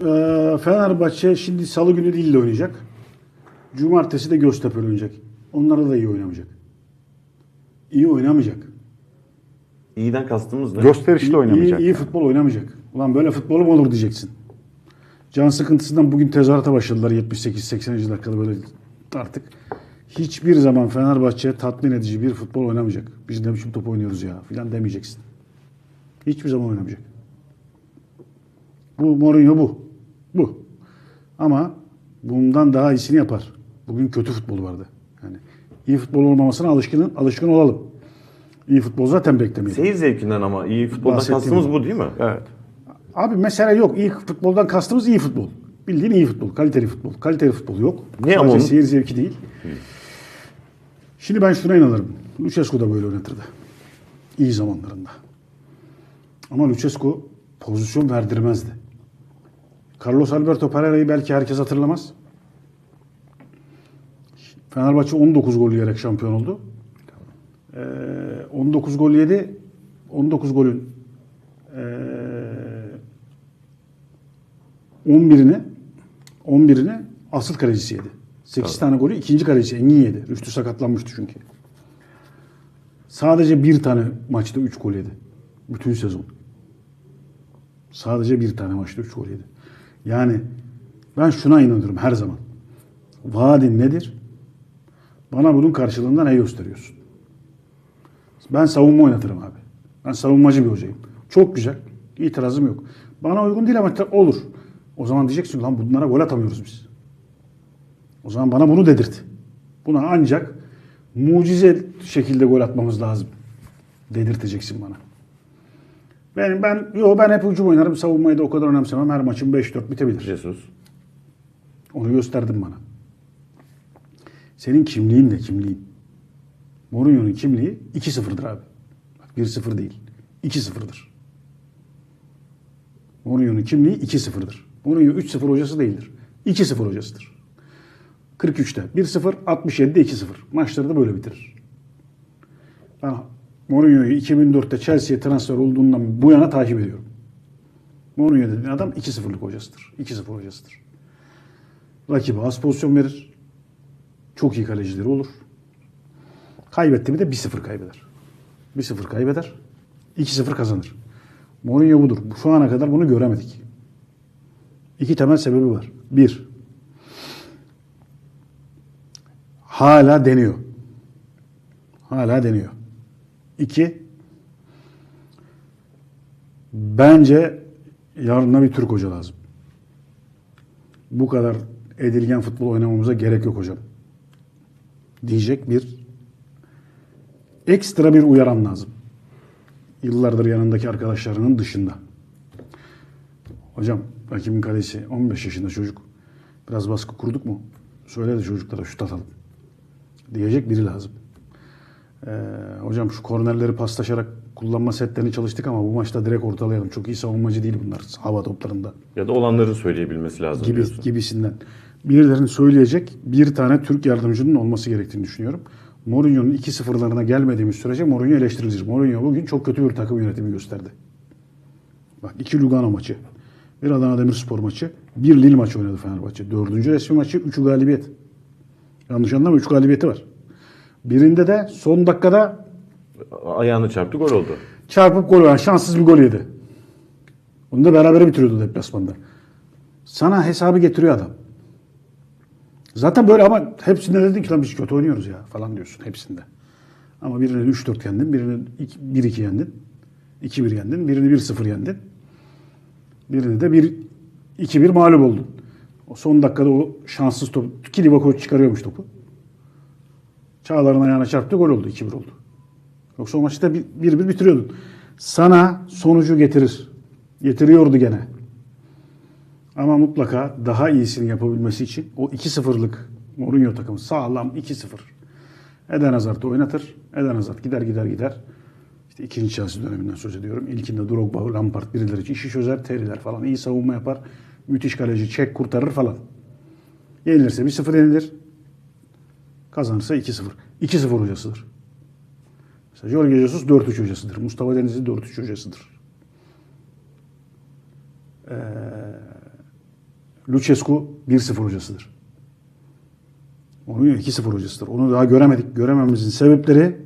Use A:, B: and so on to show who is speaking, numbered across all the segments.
A: Ee, Fenerbahçe şimdi salı günü Lille oynayacak. Cumartesi de Göztepe oynayacak. Onlara da iyi oynamayacak. İyi oynamayacak.
B: İyiden kastımız ne?
C: Gösterişli oynamayacak.
A: İyi, iyi futbol oynamayacak. Ulan böyle futbol mu olur diyeceksin. Can sıkıntısından bugün tezahürata başladılar 78-80. dakikada böyle artık. Hiçbir zaman Fenerbahçe tatmin edici bir futbol oynamayacak. Biz ne biçim top oynuyoruz ya filan demeyeceksin. Hiçbir zaman oynamayacak. Bu Mourinho bu. Bu. Ama bundan daha iyisini yapar. Bugün kötü futbol vardı. Yani iyi futbol olmamasına alışkın, alışkın olalım. İyi futbol zaten beklemeyelim.
B: Seyir zevkinden ama iyi futboldan
A: Bahsettiğim
B: kastımız
A: bu.
B: bu değil mi?
C: Evet.
A: Abi mesele yok. İyi futboldan kastımız iyi futbol. Bildiğin iyi futbol. Kaliteli futbol. Kaliteli futbol yok.
B: Ne ama onun-
A: seyir zevki değil. Şimdi ben şuna inanırım. Lucescu da böyle oynatırdı. İyi zamanlarında. Ama Lucescu pozisyon verdirmezdi. Carlos Alberto Pereira'yı belki herkes hatırlamaz. Fenerbahçe 19 gol yiyerek şampiyon oldu. Ee, 19 gol yedi. 19 golün ee, 11'ini 11'ini asıl kalecisi yedi. 8 tane golü ikinci kalecisi Engin yedi. Rüştü sakatlanmıştı çünkü. Sadece bir tane maçta 3 gol yedi. Bütün sezon. Sadece bir tane maçta 3 gol yedi. Yani ben şuna inanıyorum her zaman. Vaadin nedir? Bana bunun karşılığında ne gösteriyorsun? Ben savunma oynatırım abi. Ben savunmacı bir hocayım. Çok güzel. İtirazım yok. Bana uygun değil ama olur. O zaman diyeceksin lan bunlara gol atamıyoruz biz. O zaman bana bunu dedirt. Buna ancak mucize şekilde gol atmamız lazım. Dedirteceksin bana. Ben ben yo ben hep hücum oynarım. Savunmayı da o kadar önemsemem. Her maçın 5-4 bitebilir.
B: Jesus.
A: Onu gösterdin bana. Senin kimliğin ne kimliğin? Mourinho'nun kimliği 2-0'dır abi. Bak 1-0 değil. 2-0'dır. Mourinho'nun kimliği 2-0'dır. Mourinho 3-0 hocası değildir. 2-0 hocasıdır. 43'te 1-0, 67'de 2-0. Maçları da böyle bitirir. Ben Mourinho'yu 2004'te Chelsea'ye transfer olduğundan bu yana takip ediyorum. Mourinho dediğin adam 2-0'lık hocasıdır. 2-0 hocasıdır. Rakibe az pozisyon verir. Çok iyi kalecileri olur. Kaybetti mi de 1-0 kaybeder. 1-0 kaybeder. 2-0 kazanır. Mourinho budur. Şu ana kadar bunu göremedik. İki temel sebebi var. Bir, hala deniyor. Hala deniyor. İki, bence yarına bir Türk hoca lazım. Bu kadar edilgen futbol oynamamıza gerek yok hocam. Diyecek bir ekstra bir uyaran lazım. Yıllardır yanındaki arkadaşlarının dışında. Hocam rakibin kalesi 15 yaşında çocuk. Biraz baskı kurduk mu? Söyle de çocuklara şut atalım. Diyecek biri lazım. Ee, hocam şu kornerleri paslaşarak kullanma setlerini çalıştık ama bu maçta direkt ortalayalım. Çok iyi savunmacı değil bunlar hava toplarında
B: Ya da olanları söyleyebilmesi lazım
A: gibi
B: diyorsun.
A: gibisinden. Birilerinin söyleyecek bir tane Türk yardımcının olması gerektiğini düşünüyorum. Mourinho'nun 2-0'larına gelmediğimiz sürece Mourinho eleştirilir. Mourinho bugün çok kötü bir takım yönetimi gösterdi. Bak iki Lugano maçı, bir Adana Demirspor maçı, bir Lille maçı oynadı Fenerbahçe. Dördüncü resmi maçı, üçü galibiyet. Yanlış anlama, üç galibiyeti var. Birinde de son dakikada
B: Ayağını çarptı gol oldu.
A: çarpıp gol var. Şanssız bir gol yedi. Onu da berabere bitiriyordu deplasmanda. Sana hesabı getiriyor adam. Zaten böyle ama hepsinde dedin ki lan biz kötü oynuyoruz ya falan diyorsun hepsinde. Ama birini 3-4 yendin, birini 1-2 yendin. 2-1 yendin, birini 1-0 yendin. Birini de 1-2-1 mağlup oldun. O son dakikada o şanssız top, Kilibakovic çıkarıyormuş topu. Çağlar'ın ayağına çarptı, gol oldu, 2-1 oldu. Yoksa o maçta 1-1 bitiriyordun. Sana sonucu getirir. Getiriyordu gene. Ama mutlaka daha iyisini yapabilmesi için o 2-0'lık Mourinho takımı sağlam 2-0. Eden Hazard'ı oynatır. Eden Hazard gider gider gider. İşte ikinci Chelsea döneminden söz ediyorum. İlkinde Drogba, Lampard birileri işi çözer. Teriler falan iyi savunma yapar. Müthiş kaleci çek kurtarır falan. Yenilirse 1-0 yenilir. Kazanırsa 2-0. 2-0 hocasıdır. Mesela Jorge Jesus 4-3 hocasıdır. Mustafa Denizli 4-3 hocasıdır. Ee, Lucescu 1-0 hocasıdır. Mourinho 2-0 hocasıdır. Onu daha göremedik. Görememizin sebepleri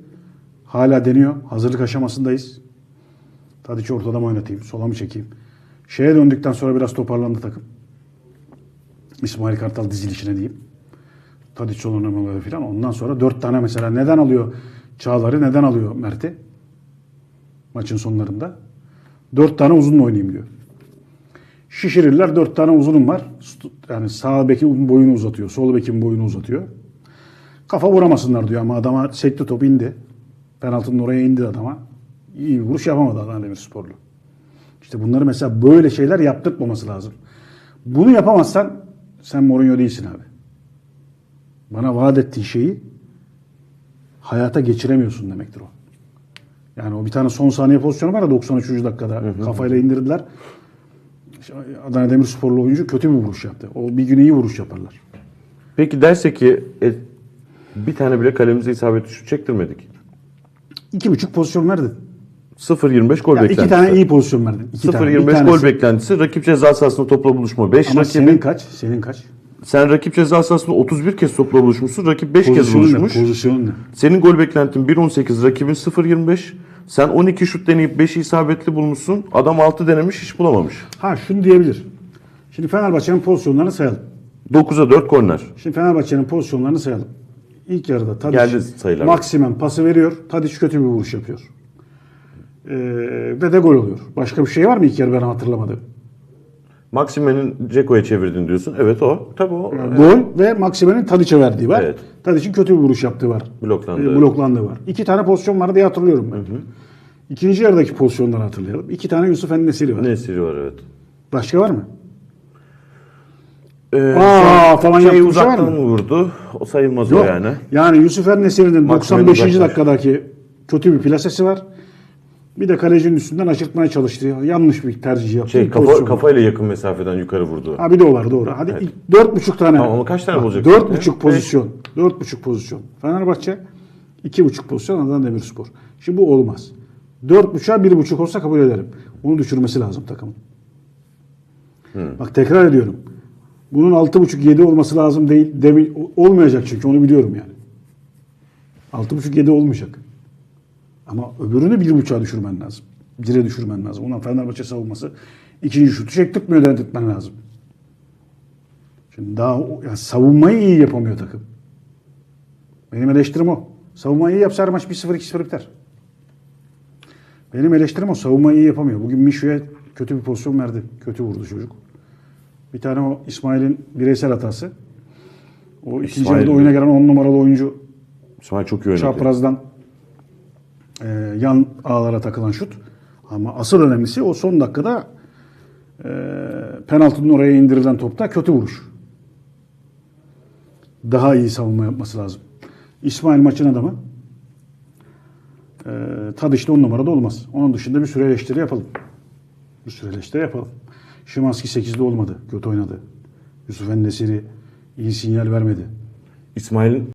A: hala deniyor. Hazırlık aşamasındayız. Tadiç'i ortada mı oynatayım? Sola mı çekeyim? Şeye döndükten sonra biraz toparlandı takım. İsmail Kartal dizilişine diyeyim. Tadiç oynamaları falan. Ondan sonra dört tane mesela neden alıyor Çağlar'ı neden alıyor Mert'i? Maçın sonlarında. Dört tane uzunla oynayayım diyor. Şişirirler. Dört tane uzunum var. Yani sağ bekin boyunu uzatıyor. Sol bekin boyunu uzatıyor. Kafa vuramasınlar diyor ama adama sekti top indi. Penaltının oraya indi adama. İyi vuruş yapamadı Adana Demirsporlu. İşte bunları mesela böyle şeyler yaptırmaması lazım. Bunu yapamazsan sen Mourinho değilsin abi. Bana vaat ettiğin şeyi hayata geçiremiyorsun demektir o. Yani o bir tane son saniye pozisyonu var ya 93. dakikada kafayla indirdiler. Adana Demirsporlu oyuncu kötü bir vuruş yaptı. O bir gün iyi vuruş yaparlar.
B: Peki derse ki e, bir tane bile kalemize isabetli şut çektirmedik.
A: İki buçuk pozisyon verdin.
B: 0-25 gol
A: Ya
B: beklentisi.
A: iki tane iyi pozisyon verdin. İki tane. Bir
B: 0-25
A: tanesi-
B: gol beklentisi. Rakip ceza sahasında topla buluşma 5.
A: Ama
B: rakibin,
A: senin kaç? Senin kaç?
B: Sen rakip ceza sahasında 31 kez topla buluşmuşsun. Rakip 5 kez
A: Pozisyonun ne?
B: buluşmuş.
A: Pozisyonun ne?
B: Senin gol beklentin 1.18, rakibin 0.25. Sen 12 şut deneyip 5'i isabetli bulmuşsun. Adam 6 denemiş hiç bulamamış.
A: Ha şunu diyebilir. Şimdi Fenerbahçe'nin pozisyonlarını sayalım.
B: 9'a 4 korner.
A: Şimdi Fenerbahçe'nin pozisyonlarını sayalım. İlk yarıda Tadiç
B: Geldi sayılar.
A: Maksimen pası veriyor. Tadiç kötü bir vuruş yapıyor. Ee, ve de gol oluyor. Başka bir şey var mı ilk yarı ben hatırlamadım.
B: Maksime'nin Ceko'ya çevirdin diyorsun. Evet o. Tabii o.
A: Yani Gol ve Maksimen'in Tadiç'e verdiği var.
B: Evet.
A: Tadiç'in kötü bir vuruş yaptığı var.
B: Bloklandı.
A: Ee, bloklandığı var. İki tane pozisyon var diye hatırlıyorum ben. İkinci yarıdaki pozisyonları hatırlayalım. İki tane Yusuf Ennesiri var.
B: Nesiri var evet.
A: Başka var mı?
B: Ee,
A: Aa, falan
B: şey
A: şey
B: uzaktan
A: mı?
B: vurdu. O sayılmaz
A: Yok.
B: o yani.
A: Yani Yusuf
B: Maksimen
A: 95.
B: uzaklaş.
A: dakikadaki kötü bir plasesi var. Bir de kalecinin üstünden aşırtmaya çalıştığı yanlış bir tercih yaptı.
B: Şey
A: İlk
B: kafa,
A: pozisyon.
B: kafayla yakın mesafeden yukarı vurdu.
A: Ha bir de o var doğru. Hadi ilk dört buçuk tane.
B: Tamam, ama kaç tane bulacak
A: Dört
B: zaten?
A: buçuk pozisyon. Dört buçuk pozisyon. Fenerbahçe iki buçuk pozisyon Adana Demirspor. Şimdi bu olmaz. Dört buçuğa bir buçuk olsa kabul ederim. Onu düşürmesi lazım takımın. Bak tekrar ediyorum. Bunun altı buçuk yedi olması lazım değil. Demi, olmayacak çünkü onu biliyorum yani. Altı buçuk yedi olmayacak. Ama öbürünü bir buçuğa düşürmen lazım. Bire düşürmen lazım. Ondan Fenerbahçe savunması ikinci şutu çektirtmiyor dedirtmen lazım. Şimdi daha yani savunmayı iyi yapamıyor takım. Benim eleştirim o. Savunmayı iyi yapsa her maç 1-0 2-0 biter. Benim eleştirim o. Savunmayı iyi yapamıyor. Bugün Mişu'ya kötü bir pozisyon verdi. Kötü vurdu çocuk. Bir tane o İsmail'in bireysel hatası. O ikinci
B: İsmail
A: yarıda oyuna gelen 10 numaralı oyuncu
B: İsmail çok iyi oynadı.
A: çaprazdan e, yan ağlara takılan şut. Ama asıl önemlisi o son dakikada e, penaltının oraya indirilen topta kötü vuruş. Daha iyi savunma yapması lazım. İsmail maçın adamı. E, Tadiç de on numarada olmaz. Onun dışında bir süre eleştiri yapalım. Bir süre eleştiri yapalım. Şimanski 8'de olmadı. Kötü oynadı. Yusuf Ennesiri iyi sinyal vermedi.
B: İsmail'in